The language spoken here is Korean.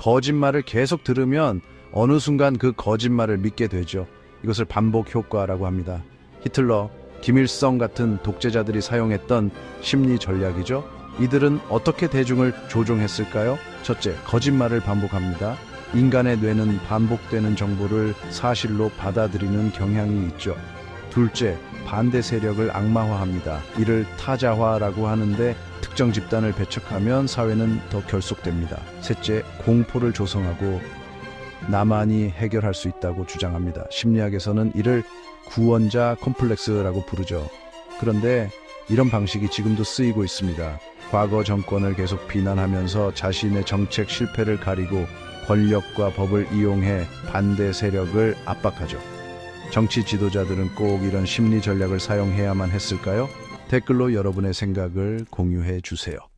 거짓말을 계속 들으면 어느 순간 그 거짓말을 믿게 되죠. 이것을 반복 효과라고 합니다. 히틀러, 김일성 같은 독재자들이 사용했던 심리 전략이죠. 이들은 어떻게 대중을 조종했을까요? 첫째, 거짓말을 반복합니다. 인간의 뇌는 반복되는 정보를 사실로 받아들이는 경향이 있죠. 둘째, 반대 세력을 악마화합니다. 이를 타자화라고 하는데 특정 집단을 배척하면 사회는 더 결속됩니다. 셋째, 공포를 조성하고 나만이 해결할 수 있다고 주장합니다. 심리학에서는 이를 구원자 컴플렉스라고 부르죠. 그런데 이런 방식이 지금도 쓰이고 있습니다. 과거 정권을 계속 비난하면서 자신의 정책 실패를 가리고 권력과 법을 이용해 반대 세력을 압박하죠. 정치 지도자들은 꼭 이런 심리 전략을 사용해야만 했을까요? 댓글로 여러분의 생각을 공유해 주세요.